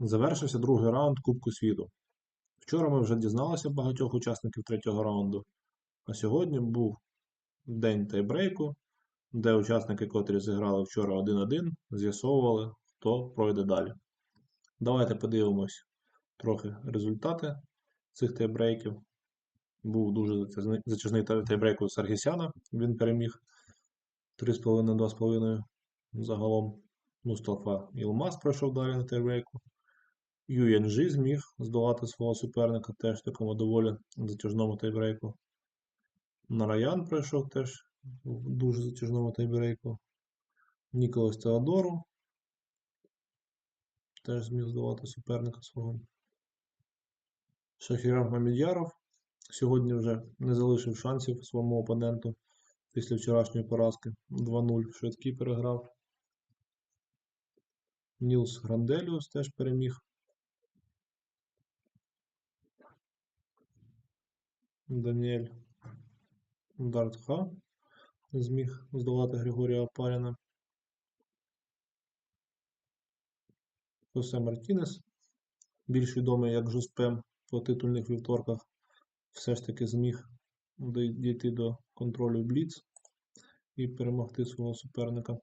Завершився другий раунд Кубку світу. Вчора ми вже дізналися багатьох учасників третього раунду, а сьогодні був день тайбрейку, де учасники, котрі зіграли вчора 1-1, з'ясовували, хто пройде далі. Давайте подивимось трохи результати цих тайбрейків. Був дуже затяжний тайбрейк у Саргісяна, він переміг 3,5-2,5 загалом. Мустафа Ілмаз пройшов далі на тайбрейку. UNG зміг здолати свого суперника теж в такому доволі затяжному тайбрейку. Нараян пройшов теж в дуже затяжному тайбрейку. Ніколас Теодору теж зміг здолати суперника свого. Шахірам Мамідяров сьогодні вже не залишив шансів своєму опоненту після вчорашньої поразки. 2-0 швидкий переграв. Нілс Гранделіус теж переміг. Даніель Дартха зміг здолати Григорія Опаріна. Хосе Мартінес, більш відомий як Жуспем по титульних вівторках, все ж таки зміг дійти до контролю Бліц і перемогти свого суперника.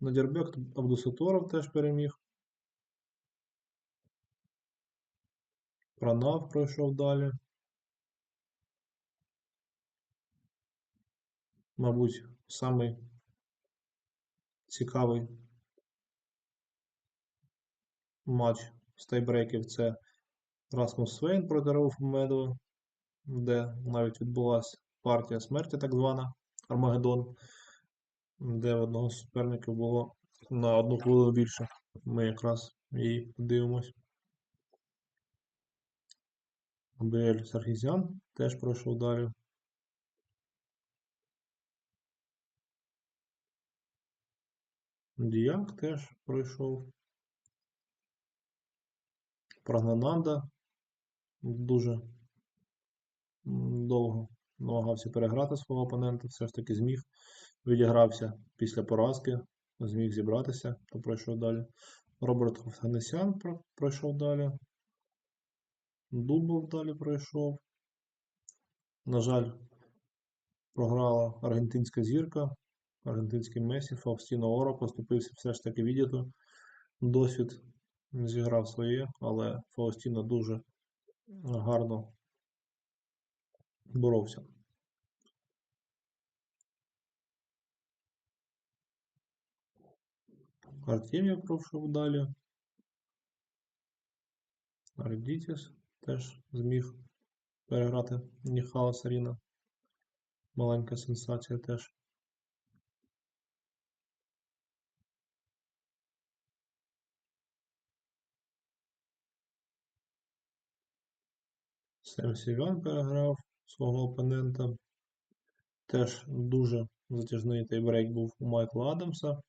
Надірбек Абдусаторов теж переміг. Пранав пройшов далі. Мабуть, самий цікавий матч з тайбрейків це Расмус Свейн проти Рауфа Медова, де навіть відбулася партія смерті, так звана Армагеддон, де в одного з суперників було на одну хвилину більше. Ми якраз її подивимось. Абель Саргізян теж пройшов далі. Діяк теж пройшов. Прагнананда дуже довго намагався переграти свого опонента, все ж таки зміг, відігрався після поразки, зміг зібратися, то пройшов далі. Роберт про- пройшов далі. Дубов далі пройшов. На жаль, програла аргентинська зірка, аргентинський Месі, Фаустіно Оро поступився все ж таки віддіто. Досвід зіграв своє, але Фаустіно дуже гарно боровся. Артем'єв пройшов далі. Ардітіс теж зміг переграти Ніхала Саріна. Маленька сенсація теж. Сем Сівян переграв свого опонента. Теж дуже затяжний тайбрейк був у Майкла Адамса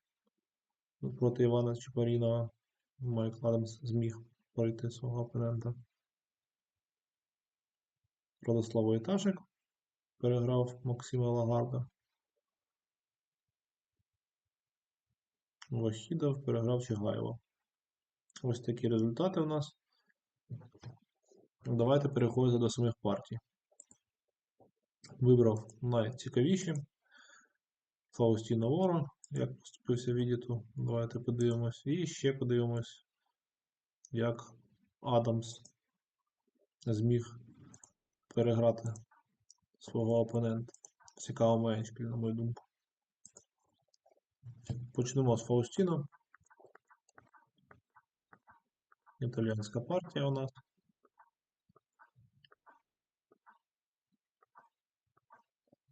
проти Івана Чепарінова. Майкл Адамс зміг пройти свого опонента. Радослав Войташик переграв Максима Лагарда. Вахідов переграв Чигаєва. Ось такі результати у нас. Давайте переходити до самих партій. Вибрав найцікавіші. Фаустіно Ворон, як поступився відіту. Давайте подивимось. І ще подивимось, як Адамс зміг переграти свого опонента. Цікаво маячки, на мою думку. Почнемо з Фаустіно. Італіянська партія у нас.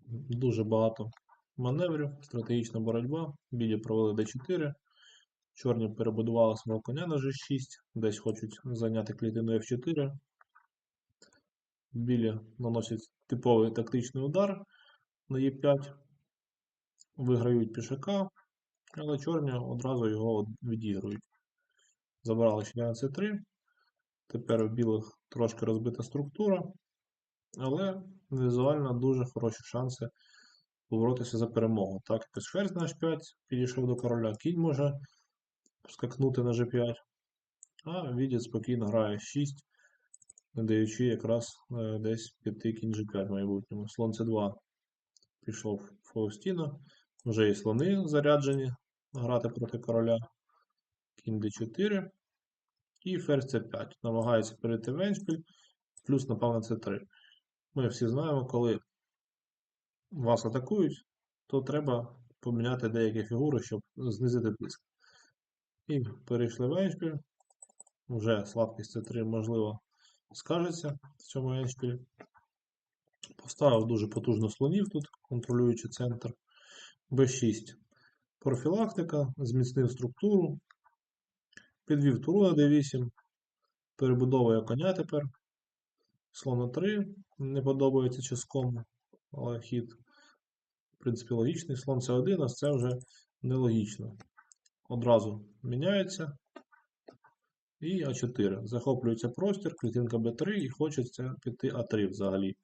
Дуже багато маневрів, стратегічна боротьба. Білі провели d4. Чорні перебудували свого коня на g6, десь хочуть зайняти клітину f4. Білі наносять типовий тактичний удар на e5, виграють пішака, але чорні одразу його відігрують. Забрали ще на c3. Тепер у білих трошки розбита структура, але візуально дуже хороші шанси поборотися за перемогу. Так, якось ферзь на h5 підійшов до короля, кінь може скакнути на g5. А Відіт спокійно грає 6, не даючи якраз е, десь піти кінь G5 в майбутньому. Слон C2 пішов Фаустіно. Вже і слони заряджені грати проти короля. Кінь D4. І ферзь C5. Намагається перейти в еншпіль, плюс, напевно, C3. Ми всі знаємо, коли вас атакують, то треба поміняти деякі фігури, щоб знизити тиск. І перейшли в еншпіль. Вже слабкість C3, можливо, скажеться в цьому еншпілі. Поставив дуже потужно слонів тут, контролюючи центр. B6. Профілактика, зміцнив структуру. Підвів туру на D8. Перебудовує коня тепер. Слон на 3. Не подобається ческому, але хід, в принципі, логічний. Слон С1, а це вже нелогічно. Одразу міняється. І А4. Захоплюється простір, клітинка Б3 і хочеться піти А3 взагалі.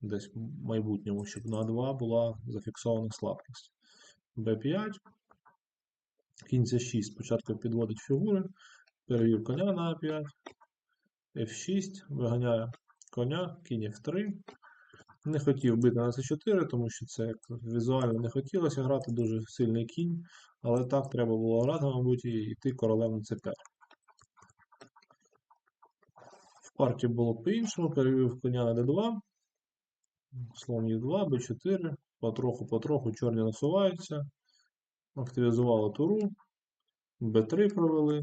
Десь в майбутньому, щоб на 2 була зафіксована слабкість. Б5. Кінь С6 спочатку підводить фігури. Перевів коня на А5. F6. Виганяє коня, кінь F3. Не хотів бити на С4, тому що це як візуально не хотілося грати дуже сильний кінь. Але так треба було грати, мабуть, і йти королем на С5. В партії було по-іншому. Перевів коня на d2. Слон Е2, Б4. Потроху-потроху чорні насуваються. Активізували туру. Б3 провели.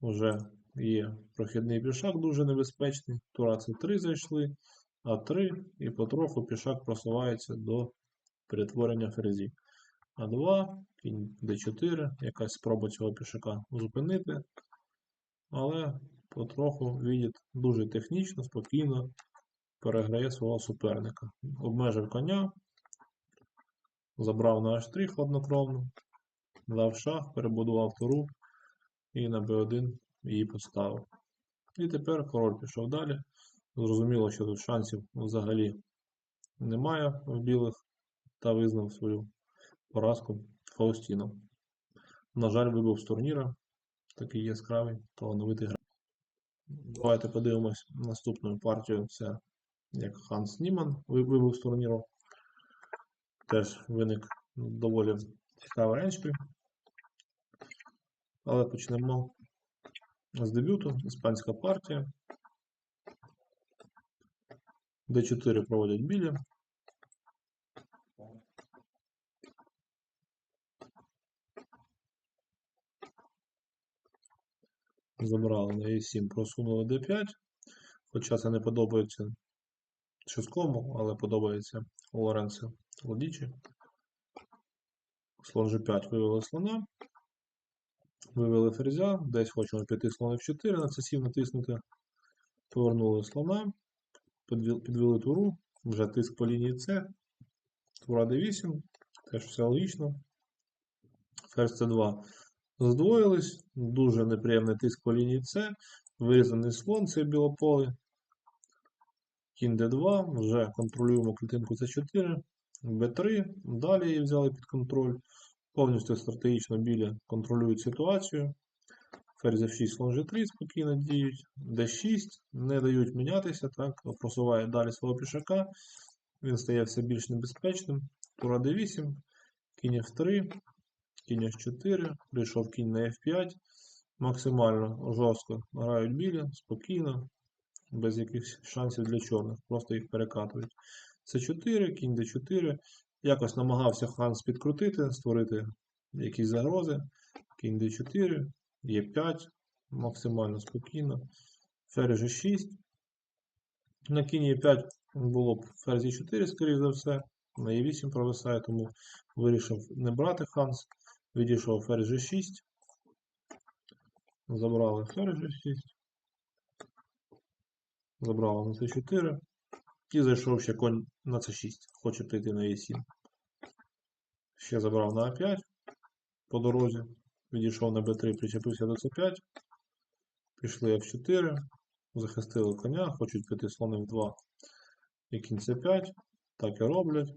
Уже є прохідний пішак дуже небезпечний. Тура С3 зайшли, А3 і потроху пішак просувається до перетворення ферзі. А2, кінь Д4, якась спроба цього пішака зупинити. Але потроху відід дуже технічно, спокійно переграє свого суперника. Обмежив коня, забрав на H3 хладнокровно, дав шах, перебудував туру і на b1 її поставив. І тепер король пішов далі. Зрозуміло, що тут шансів взагалі немає в білих та визнав свою поразку Фаустіном. На жаль, вибув з турніра. Такий яскравий, талановитий гра. Давайте подивимось наступну партію. Це як Ханс Німан вибув з турніру. Теж виник доволі цікавий еншпіль. Але почнемо з дебюту. Іспанська партія. D4 проводять білі. Забрали на E7, просунули D5. Хоча це не подобається Ческому, але подобається Лоренцо Лодічі. Слон G5 вивели слона. Вивели ферзя. Десь хочемо піти слон F4, на c7 натиснути. Повернули слона. Підвели туру. Вже тиск по лінії С. Тура D8. Теж все логічно. Ферзь C2 здвоїлись. Дуже неприємний тиск по лінії С. Вирізаний слон, це білополе. Кінь D2, вже контролюємо клітинку C4, B3, далі її взяли під контроль. Повністю стратегічно білі контролюють ситуацію. Ферзь F6, слон G3 спокійно діють. D6 не дають мінятися, так, просуває далі свого пішака. Він стає все більш небезпечним. Тура D8, кінь F3, кінь H4, прийшов кінь на F5. Максимально жорстко грають білі, спокійно без якихось шансів для чорних, просто їх перекатують. С4, кінь d4. Якось намагався Ханс підкрутити, створити якісь загрози. Кінь d4, Е5, максимально спокійно. Ферзь G6. На кінь Е5 було б ферзь Е4, скоріш за все. На Е8 провисає, тому вирішив не брати Ханс. Відійшов ферзь G6. Забрали ферзь G6 забрала на c4 і зайшов ще конь на c6. Хоче прийти на e7. Ще забрав на a5 по дорозі. Відійшов на b3, причепився до c5. Пішли f4, захистили коня, хочуть піти слон f2 і кінь c5. Так і роблять.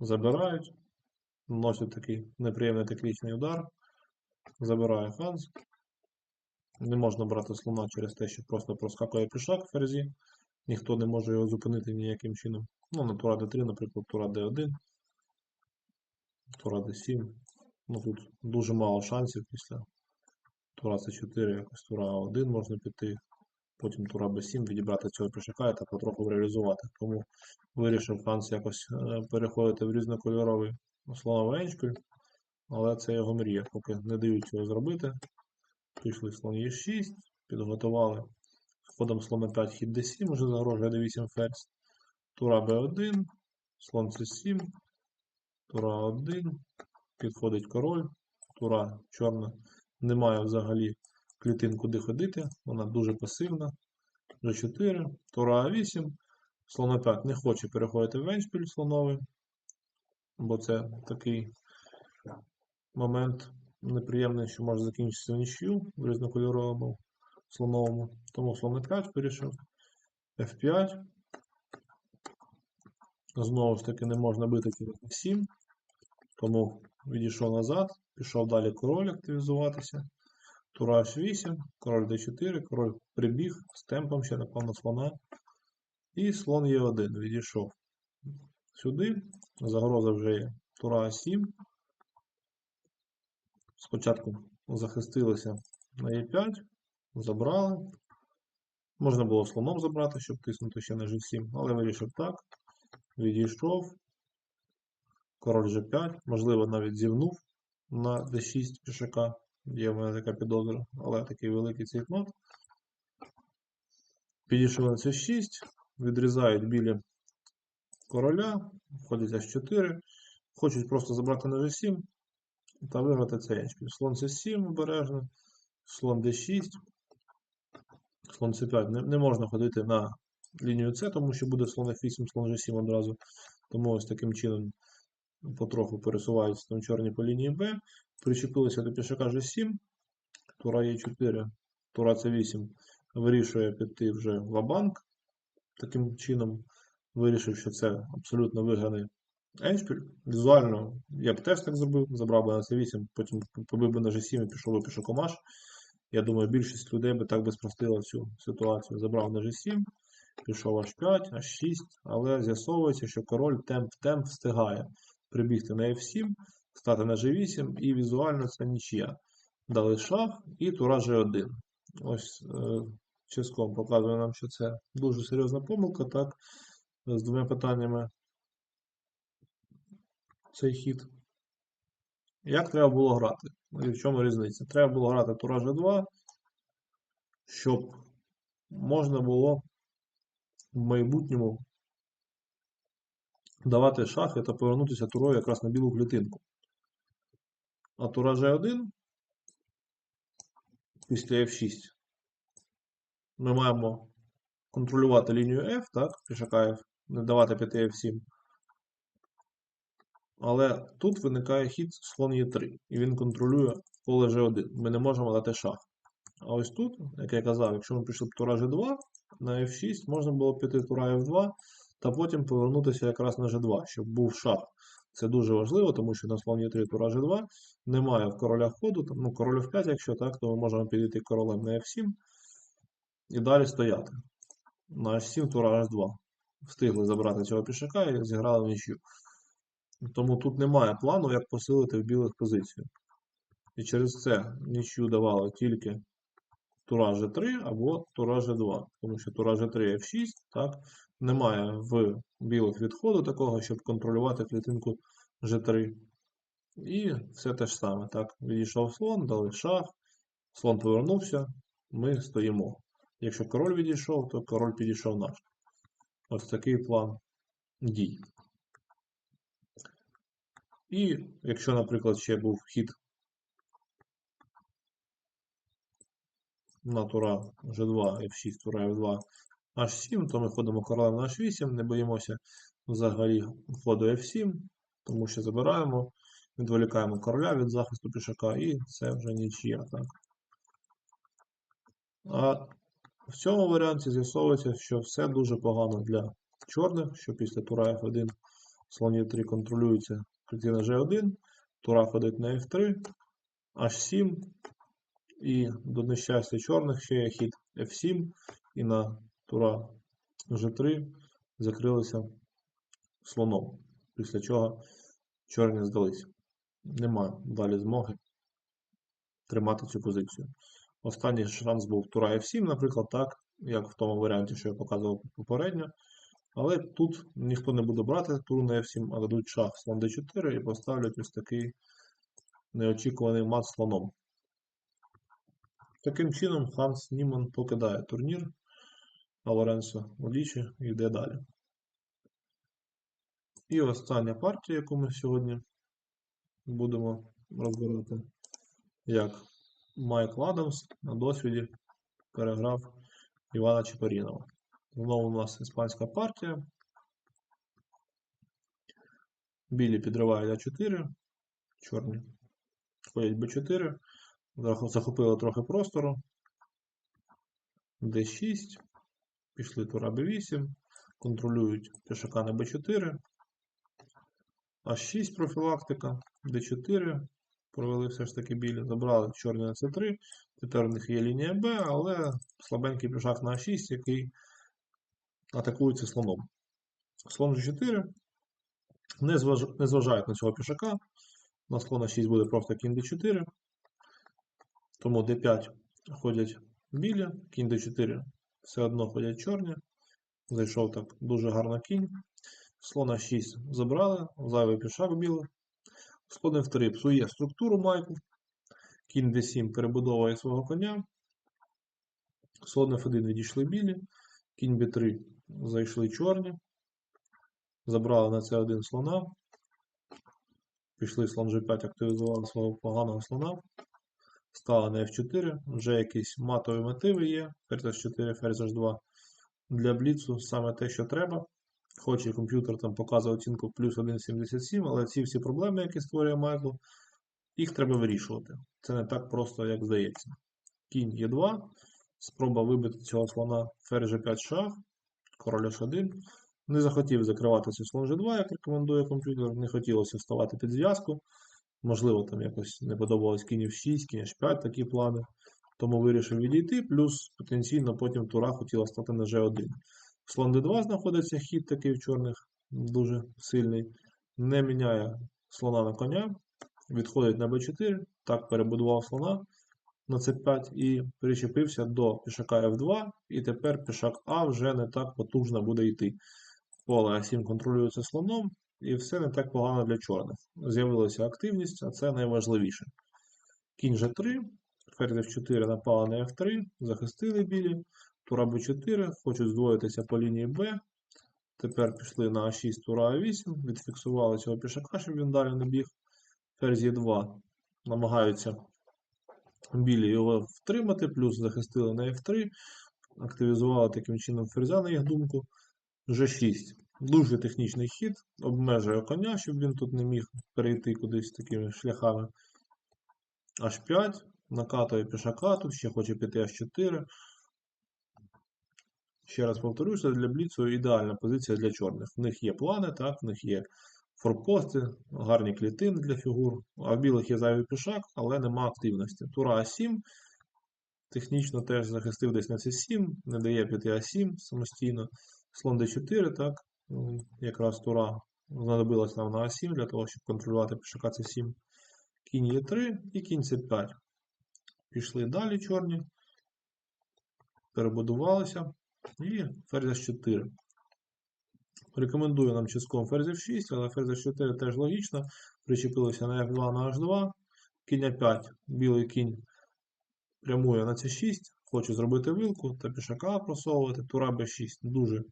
Забирають. Носять такий неприємний тактичний удар. Забирає Ханс. Не можна брати слона через те, що просто проскакує пішак в ферзі. Ніхто не може його зупинити ніяким чином. Ну, на тура d3, наприклад, тура d1, тура d7. Ну тут дуже мало шансів після тура c4, якось тура a1 можна піти. Потім тура b7 відібрати цього пішака та потроху реалізувати. Тому вирішив Ханс якось е, переходити в різнокольоровий слоновий еншпіль, але це його мрія, поки не дають цього зробити. Пішли слон Е6, підготували. Ходом слон 5 хід d7, вже загрожує d8 ферзь. Тура b1, слон c7, тура 1, підходить король, тура чорна. Немає взагалі клітин куди ходити, вона дуже пасивна. G4, тура А8, слон А5 не хоче переходити в еншпіль слоновий, бо це такий момент неприємний, що може закінчитися нічю в різнокольоровому слоновому. Тому слон Е5 вирішив. F5. Знову ж таки не можна бити через F7, тому відійшов назад, пішов далі король активізуватися. Тура H8, король D4, король прибіг з темпом ще, напевно, слона. І слон Е1 відійшов сюди. Загроза вже є. Тура А7. Спочатку захистилися на Е5, забрали. Можна було слоном забрати, щоб тиснути ще на G7, але вирішив так. Відійшов. Король G5, можливо, навіть зівнув на D6 пішака. Є в мене така підозра, але такий великий цей цейтнот. Підійшов на C6, відрізають білі короля, входять H4, хочуть просто забрати на G7 та виграти цей еншпіль. Слон C7 обережно, слон D6, слон C5. Не, не можна ходити на лінію С, тому що буде слон F8, слон G7 одразу. Тому ось таким чином потроху пересуваються там чорні по лінії Б. Причепилися до пішака G7, тура Е4, тура С8 вирішує піти вже в Абанк. Таким чином вирішив, що це абсолютно виграний еншпіль. Візуально я б теж так зробив, забрав би на С8, потім побив би на G7 і пішов би пішаком H. Я думаю, більшість людей би так би спростила цю ситуацію. Забрав на G7, пішов H5, H6, але з'ясовується, що король темп-темп встигає прибігти на F7, стати на G8, і візуально це нічия. Дали шах і тура G1. Ось е, чиском показує нам, що це дуже серйозна помилка, так, з двома питаннями цей хід. Як треба було грати? І в чому різниця? Треба було грати тура G2, щоб можна було в майбутньому давати шахи та повернутися турою якраз на білу клітинку. А тура G1 після F6 ми маємо контролювати лінію F, так, пішака F, не давати піти F7. Але тут виникає хід слон Е3, і він контролює поле G1. Ми не можемо дати шах. А ось тут, як я казав, якщо ми пішли б тура G2 на F6, можна було піти тура F2 та потім повернутися якраз на G2, щоб був шах. Це дуже важливо, тому що на слон Е3 тура G2 немає в короля ходу, ну, король F5, якщо так, то ми можемо підійти королем на F7 і далі стояти. На H7 тура H2. Встигли забрати цього пішака і зіграли в нічю. Тому тут немає плану, як посилити в білих позицію. І через це нічю давали тільки тура G3 або тура G2. Тому що тура G3 F6, так, немає в білих відходу такого, щоб контролювати клітинку G3. І все те ж саме. Так, відійшов слон, дали шах, слон повернувся, ми стоїмо. Якщо король відійшов, то король підійшов наш. Ось такий план дій. І якщо, наприклад, ще був хід на тура G2, F6, тура F2, H7, то ми ходимо королем на H8, не боїмося взагалі ходу F7, тому що забираємо, відволікаємо короля від захисту пішака, і це вже нічия. Так? А в цьому варіанті з'ясовується, що все дуже погано для чорних, що після тура F1 слон Е3 контролюється клітина G1, тура ходить на F3, H7, І до нещастя чорних ще є хід F7, і на тура G3 закрилися слоном, після чого чорні здались. Немає далі змоги тримати цю позицію. Останній шанс був тура F7, наприклад, так, як в тому варіанті, що я показував попередньо. Але тут ніхто не буде брати туру на F7, а дадуть шах слон D4 і поставлять ось такий неочікуваний мат слоном. Таким чином, Ханс Німан покидає турнір, а Лоренцо Олічі йде далі. І остання партія, яку ми сьогодні будемо розбирати, як Майкл Адамс на досвіді переграв Івана Чепарінова. Знову у нас іспанська партія. Білі підривають А4, чорні ходять Б4, захопили трохи простору. Д6, пішли тура Б8, контролюють пішака на Б4, А6 профілактика, Д4, провели все ж таки білі, забрали чорні на С3, тепер у них є лінія Б, але слабенький пішак на А6, який атакується слоном. Слон G4 не, зваж... не зважають на цього пішака. На слона 6 буде просто кінь d4. Тому d5 ходять білі, кінь d4 все одно ходять чорні. Зайшов так дуже гарно кінь. Слона 6 забрали, зайвий пішак білий. Слон F3 псує структуру майку. Кінь d7 перебудовує свого коня. Слон F1 відійшли білі. Кінь b3 зайшли чорні. Забрали на це один слона. Пішли слон G5, активізували свого поганого слона. Стали на F4. Вже якісь матові мотиви є. Ферзь H4, ферзь H2. Для бліцу саме те, що треба. Хоч і комп'ютер там показує оцінку плюс 1,77, але ці всі проблеми, які створює Майкл, їх треба вирішувати. Це не так просто, як здається. Кінь Е2. Спроба вибити цього слона ферзь G5 шах, король H1. Не захотів закривати слон G2, як рекомендує комп'ютер. Не хотілося вставати під зв'язку. Можливо, там якось не подобалось кінь F6, кінь H5 такі плани. Тому вирішив відійти, плюс потенційно потім тура хотіла стати на G1. Слон D2 знаходиться хід такий в чорних, дуже сильний. Не міняє слона на коня. Відходить на B4. Так перебудував слона на c5 і причепився до пішака F2, і тепер пішак А вже не так потужно буде йти. Поле А7 контролюється слоном, і все не так погано для чорних. З'явилася активність, а це найважливіше. Кінь G3, ферзь F4 напала на F3, захистили білі, тура B4, хочуть здвоїтися по лінії Б. Тепер пішли на А6, тура А8, відфіксували цього пішака, щоб він далі не біг. Ферзь Е2 намагаються білі його втримати, плюс захистили на F3, активізували таким чином ферзя, на їх думку. G6. Дуже технічний хід, обмежує коня, щоб він тут не міг перейти кудись такими шляхами. H5, накатує пішака, тут ще хоче піти H4. Ще раз повторюся, для Бліцу ідеальна позиція для чорних. В них є плани, так, в них є форпости, гарні клітини для фігур. А в білих є зайвий пішак, але нема активності. Тура А7. Технічно теж захистив десь на C7, не дає піти А7 самостійно. Слон D4, так, якраз тура знадобилась нам на А7 для того, щоб контролювати пішака С7. Кінь Е3 і кінь С5. Пішли далі чорні, перебудувалися і ферзь 4. Рекомендую нам чиском ферзь F6, але ферзь 4 теж логічно. Причепилися на F2 на H2. Кінь А5, білий кінь прямує на C6. Хочу зробити вилку та пішака просовувати. Тура B6 дуже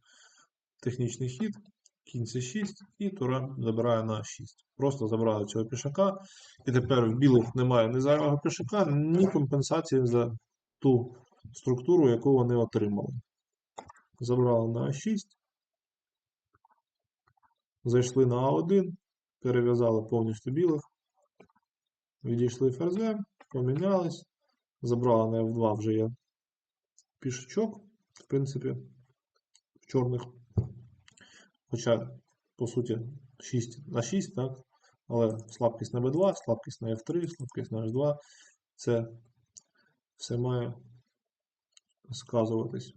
технічний хід. Кінь С6 і тура забирає на 6. Просто забрали цього пішака. І тепер в білих немає ні зайвого пішака, ні компенсації за ту структуру, яку вони отримали. Забрали на А6. Зайшли на А1, перев'язали повністю білих. Відійшли ферзем, помінялись. Забрали на F2 вже є пішачок, в принципі, в чорних. Хоча, по суті, 6 на 6, так? Але слабкість на B2, слабкість на F3, слабкість на H2. Це все має сказуватись.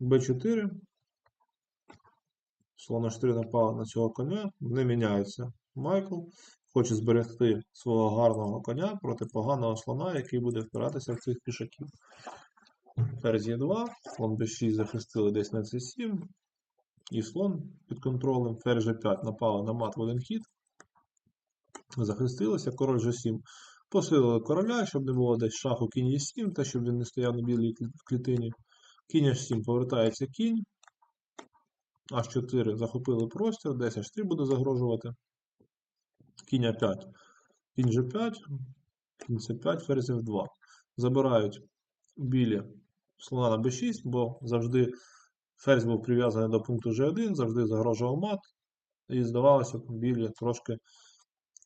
Б4. Слон H3 напав на цього коня, не міняється. Майкл хоче зберегти свого гарного коня проти поганого слона, який буде впиратися в цих пішаків. Ферзь Е2, слон Б6 захистили десь на С7. І слон під контролем. Ферзь G5 напали на мат в один хід. Захистилися, король G7. Посилили короля, щоб не було десь шаху кінь Е7, та щоб він не стояв на білій клітині. Кінь H7 повертається кінь. H4 захопили простір, десь H3 буде загрожувати. Кінь А5. Кінь G5, кінь С5, ферзь F2. Забирають білі слона на b6, бо завжди ферзь був прив'язаний до пункту G1, завжди загрожував мат. І здавалося, білі трошки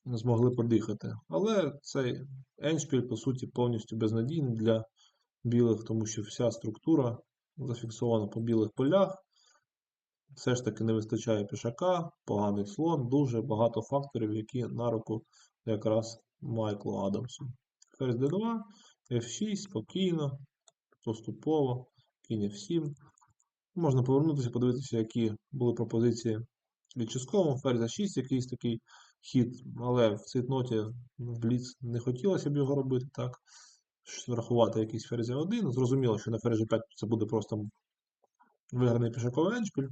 змогли подихати. Але цей еншпіль, по суті, повністю безнадійний для білих, тому що вся структура зафіксована по білих полях. Все ж таки не вистачає пішака, поганий слон, дуже багато факторів, які на руку якраз Майклу Адамсу. Ферзь d2, f6, спокійно, поступово, кінь f7. Можна повернутися, подивитися, які були пропозиції від Ческому, ферзь a6, якийсь такий хід, але в цитноті в бліц не хотілося б його робити так. Врахувати якийсь ферзь 1. Зрозуміло, що на ферзі 5 це буде просто виграний пішаковий еншпіль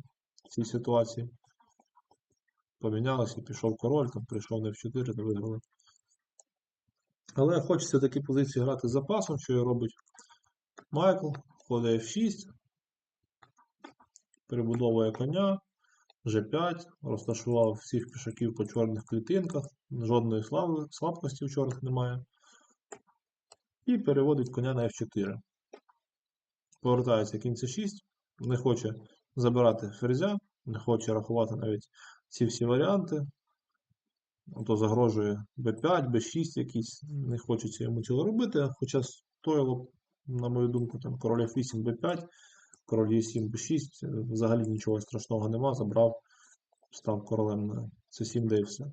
в цій ситуації. Помінялося, пішов король, там прийшов на f4, не виграли. Але хочеться такі позиції грати з запасом, що і робить Майкл. Входить f6, перебудовує коня, g5, розташував всіх пішаків по чорних клітинках, жодної слабкості в чорних немає. І переводить коня на f4. Повертається кінь c6, не хоче забирати ферзя, не хоче рахувати навіть ці всі варіанти. То загрожує b5, b6 якісь, не хочеться йому цього робити, хоча стоїло, на мою думку, там король f8, b5, король e7, b6, е, взагалі нічого страшного нема, забрав, став королем на c7, де і все.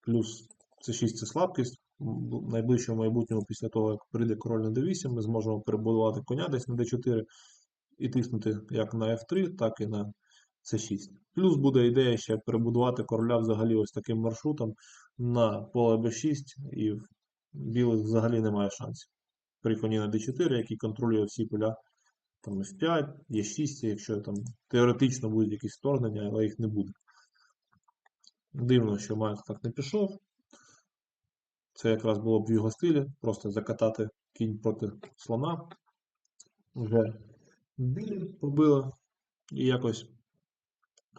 Плюс c6 це слабкість. В найближчому майбутньому, після того, як прийде король на d8, ми зможемо перебудувати коня десь на d4 і тиснути як на f3, так і на c6. Плюс буде ідея ще перебудувати короля взагалі ось таким маршрутом на поле b6, і в білих взагалі немає шансів. При коні на d4, який контролює всі поля там f5, e6, якщо там теоретично будуть якісь вторгнення, але їх не буде. Дивно, що Майк так не пішов. Це якраз було б в його стилі, просто закатати кінь проти слона. Вже білі побили і якось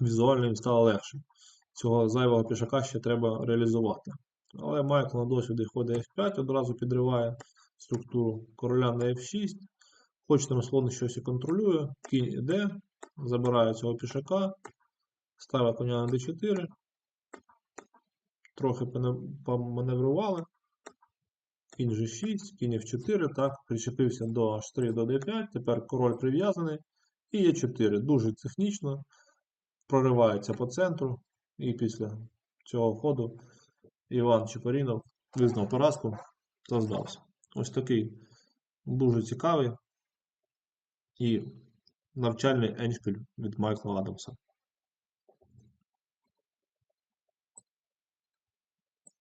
візуально їм стало легше. Цього зайвого пішака ще треба реалізувати. Але Майкл на досвіді ходить F5, одразу підриває структуру короля на F6. Хоч там слон щось і контролює, кінь іде, забирає цього пішака, ставить коня на d4. Трохи поманеврували. Кінь G6, кінь F4, так, причепився до H3 до D5, тепер король прив'язаний. І Е4. Дуже технічно. Проривається по центру. І після цього ходу Іван Чепарінов визнав поразку та здався. Ось такий дуже цікавий і навчальний еншпіль від Майкла Адамса.